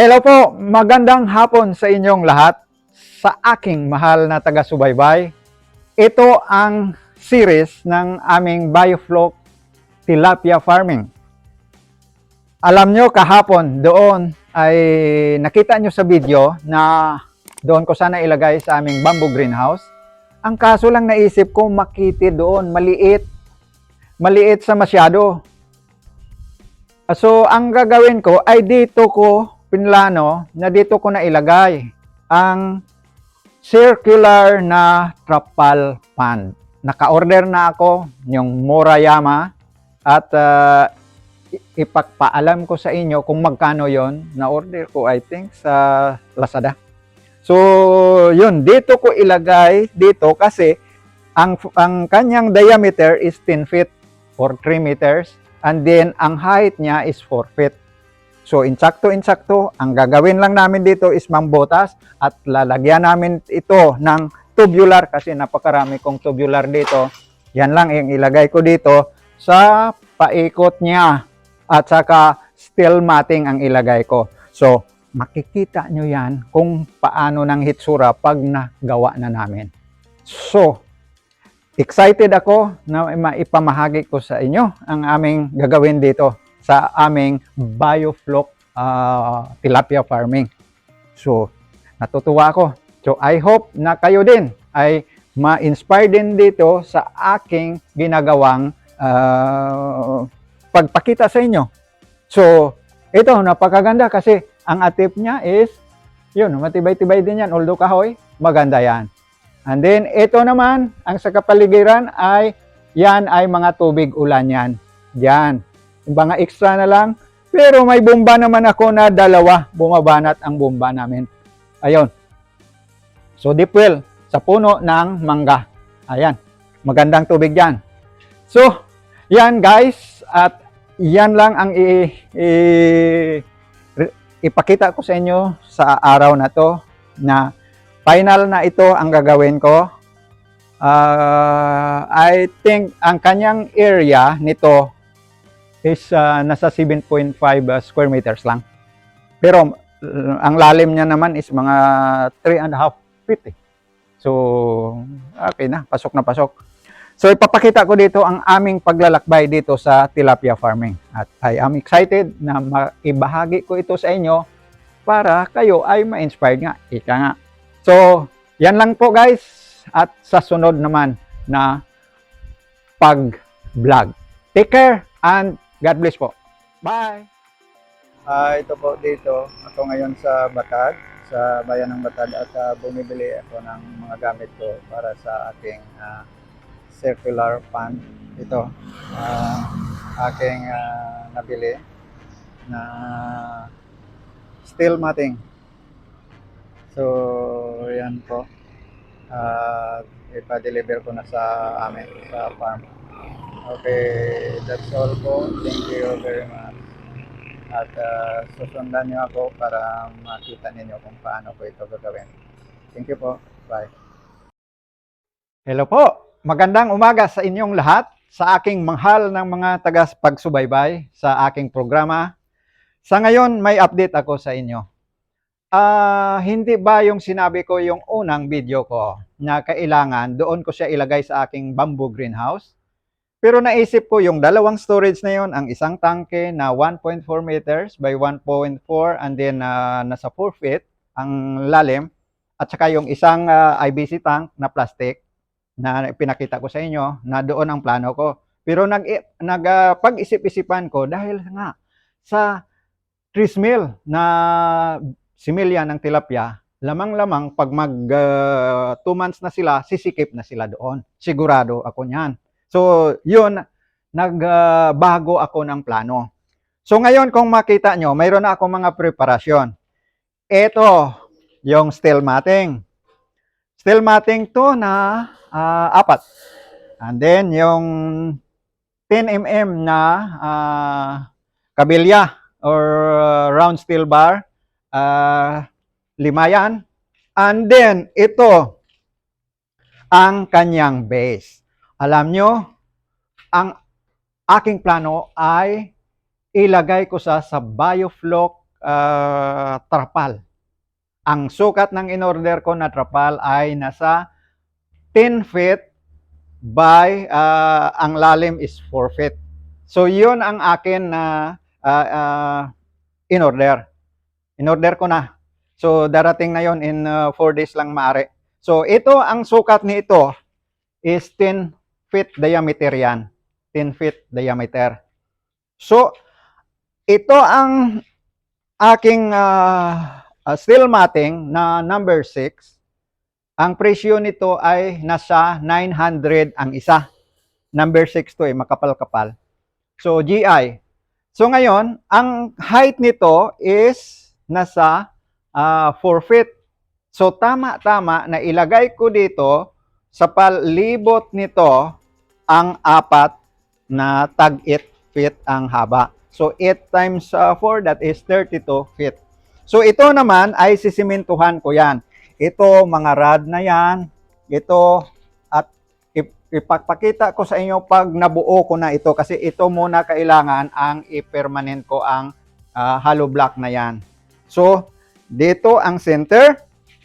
Hello po, magandang hapon sa inyong lahat. Sa aking mahal na taga-subaybay, ito ang series ng aming Biofloc Tilapia Farming. Alam nyo, kahapon doon ay nakita nyo sa video na doon ko sana ilagay sa aming bamboo greenhouse. Ang kaso lang naisip ko, makiti doon, maliit. Maliit sa masyado. So, ang gagawin ko ay dito ko pinlano na dito ko na ilagay ang circular na trapal pan. Naka-order na ako yung Murayama at uh, ipagpaalam ko sa inyo kung magkano yon na order ko I think sa Lazada. So, yun, dito ko ilagay dito kasi ang ang kanyang diameter is 10 feet or 3 meters and then ang height niya is 4 feet. So, insakto-insakto, ang gagawin lang namin dito is mambotas at lalagyan namin ito ng tubular kasi napakarami kong tubular dito. Yan lang yung ilagay ko dito sa paikot niya at saka steel matting ang ilagay ko. So, makikita nyo yan kung paano ng hitsura pag nagawa na namin. So, excited ako na maipamahagi ko sa inyo ang aming gagawin dito sa aming biofloc ah, tilapia farming. So, natutuwa ako. So, I hope na kayo din ay ma-inspire din dito sa aking ginagawang ah, pagpakita sa inyo. So, ito, napakaganda kasi ang atip niya is, yun, matibay-tibay din yan. Although kahoy, maganda yan. And then, ito naman, ang sa kapaligiran ay, yan ay mga tubig ulan yan. Yan. Mga extra na lang. Pero may bomba naman ako na dalawa. Bumabanat ang bomba namin. Ayun. So, deep well sa puno ng mangga. Ayan. Magandang tubig yan. So, yan guys. At yan lang ang i, i- ipakita ko sa inyo sa araw na to na final na ito ang gagawin ko. Ah, I think ang kanyang area nito is ah, nasa 7.5 ah, square meters lang. Pero uh, ang lalim niya naman is mga 3 and a half feet. eh. So, okay na, pasok na pasok. So, ipapakita ko dito ang aming paglalakbay dito sa tilapia farming. At I am excited na maibahagi ko ito sa inyo para kayo ay ma-inspired nga. Ika nga. So, yan lang po guys. At sa sunod naman na pag-vlog. Take care and God bless po. Bye! Ah, ito po dito. Ako ngayon sa Batad, sa bayan ng Batad at ah, bumibili ako ng mga gamit ko para sa aking ah, circular pan. Ito, ah, aking ah, nabili na steel matting. So, yan po. Ah, ipa-deliver ko na sa amin, sa farm. Okay, that's all po. Thank you very much. At ah, susundan niyo ako para makita ninyo kung paano ko ito gagawin. Thank you po. Bye. Hello po. Magandang umaga sa inyong lahat. Sa aking mahal ng mga tagas-pagsubaybay sa aking programa. Sa ngayon, may update ako sa inyo. Ah, hindi ba yung sinabi ko yung unang video ko na kailangan doon ko siya ilagay sa aking bamboo greenhouse? Pero naisip ko yung dalawang storage na yon, ang isang tangke na 1.4 meters by 1.4 and then ah, nasa 4 feet ang lalim at saka yung isang ah, IBC tank na plastic na pinakita ko sa inyo na doon ang plano ko. Pero nag, nag ah, pag-isip-isipan ko dahil nga sa tris meal na similya ng tilapia, lamang-lamang pag mag 2 months na sila, sisikip na sila doon. Sigurado ako niyan. So, yun, nagbago ako ng plano. So, ngayon kung makita nyo, mayroon na akong mga preparasyon. Ito, yung steel matting. Steel matting to na ah, apat. And then, yung 10 mm na ah, kabilya or ah, round steel bar, ah, lima yan. And then, ito, ang kanyang base. Alam nyo, ang aking plano ay ilagay ko sa sa biofloc ah, trapal. Ang sukat ng in-order ko na trapal ay nasa 10 feet by ah, ang lalim is 4 feet. So yun ang akin na ah, ah, in-order. In-order ko na. So darating na yon in 4 days lang maari. So ito ang sukat nito is 10 feet diameter yan. 10 feet diameter. So ito ang aking ah, steel matting na number 6. Ang presyo nito ay nasa 900 ang isa. Number 6 to eh, makapal-kapal. So GI. So ngayon, ang height nito is nasa ah, 4 feet. So tama-tama na ilagay ko dito sa palibot nito ang apat na tag 8 feet ang haba. So 8 times ah, 4 that is 32 feet. So ito naman ay sisimentuhan ko yan. Ito mga rod na yan. Ito at ip- ipapakita ko sa inyo pag nabuo ko na ito kasi ito muna kailangan ang i-permanent ko ang ah, hollow block na yan. So dito ang center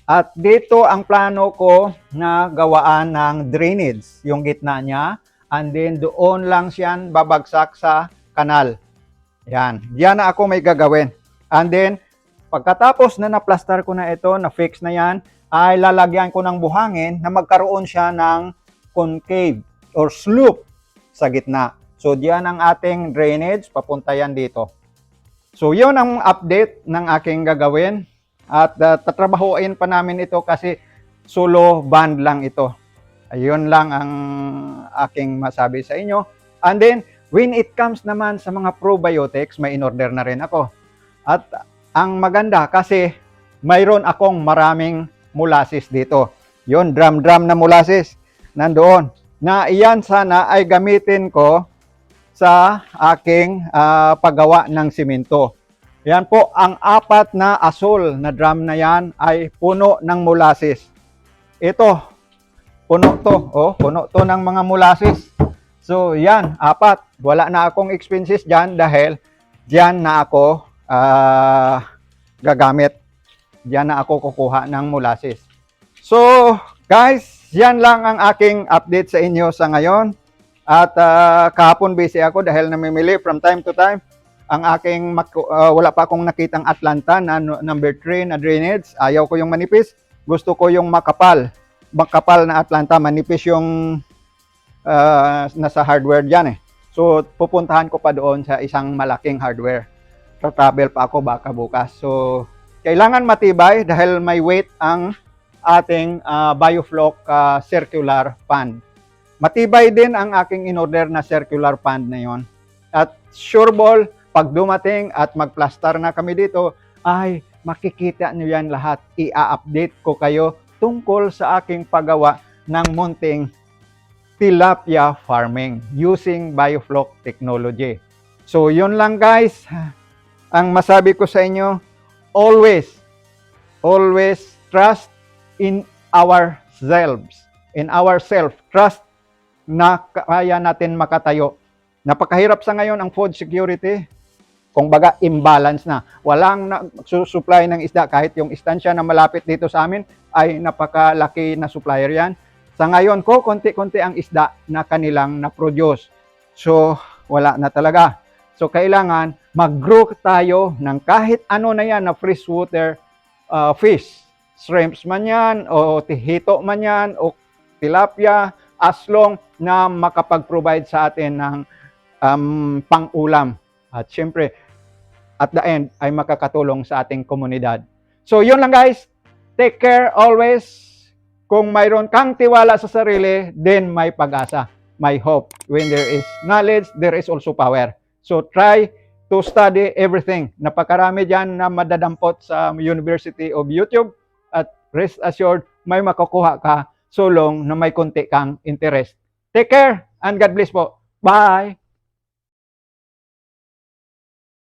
at dito ang plano ko na gawaan ng drainage, yung gitna niya. And then doon lang siyan babagsak sa kanal. Yan. Yan na ako may gagawin. And then, pagkatapos na naplastar ko na ito, na-fix na yan, ay lalagyan ko ng buhangin na magkaroon siya ng concave or slope sa gitna. So, diyan ang ating drainage, papunta yan dito. So, yun ang update ng aking gagawin. At uh, tatrabahuin pa namin ito kasi solo band lang ito. Ayun lang ang aking masabi sa inyo. And then, when it comes naman sa mga probiotics, may in-order na rin ako. At ang maganda kasi mayroon akong maraming molasses dito. Yun, drum-drum na molasses nandoon. Na iyan sana ay gamitin ko sa aking ah, paggawa ng simento. Yan po, ang apat na asol na drum na yan ay puno ng molasses. Ito, puno to. Oh, puno to ng mga molasses. So, yan, apat. Wala na akong expenses dyan dahil dyan na ako ah, gagamit. Dyan na ako kukuha ng molasses. So, guys, yan lang ang aking update sa inyo sa ngayon. At ah, kahapon busy ako dahil namimili from time to time. Ang aking ah, wala pa akong nakitang Atlanta na number 3 na drainage. Ayaw ko yung manipis. Gusto ko yung makapal. Makapal na Atlanta. Manipis yung ah, nasa hardware dyan eh. So, pupuntahan ko pa doon sa isang malaking hardware. Travel pa ako baka bukas. So, kailangan matibay dahil may weight ang ating ah, Biofloc ah, circular pan. Matibay din ang aking in-order na circular pan na yon. At sure ball, pag dumating at magplastar na kami dito, ay makikita nyo yan lahat. I-update ko kayo tungkol sa aking paggawa ng munting tilapia farming using Biofloc technology. So, yun lang guys. Ang masabi ko sa inyo, always, always trust in ourselves. In ourselves. Trust na kaya natin makatayo. Napakahirap sa ngayon ang food security. Kung baga, imbalance na. Walang na, supply ng isda kahit yung istansya na malapit dito sa amin ay napakalaki na supplier yan. Sa ngayon ko, konti-konti ang isda na kanilang na-produce. So, wala na talaga. So, kailangan mag-grow tayo ng kahit ano na yan na freshwater uh, fish. Shrimps man yan, o tihito man yan, o tilapia, as long na makapag-provide sa atin ng um, pang-ulam. At syempre, at the end, ay makakatulong sa ating komunidad. So, yun lang guys. Take care always. Kung mayroon kang tiwala sa sarili, then may pag-asa, may hope. When there is knowledge, there is also power. So, try to study everything. Napakarami dyan na madadampot sa University of YouTube at rest assured, may makukuha ka so long na may konti kang interest. Take care and God bless po. Bye!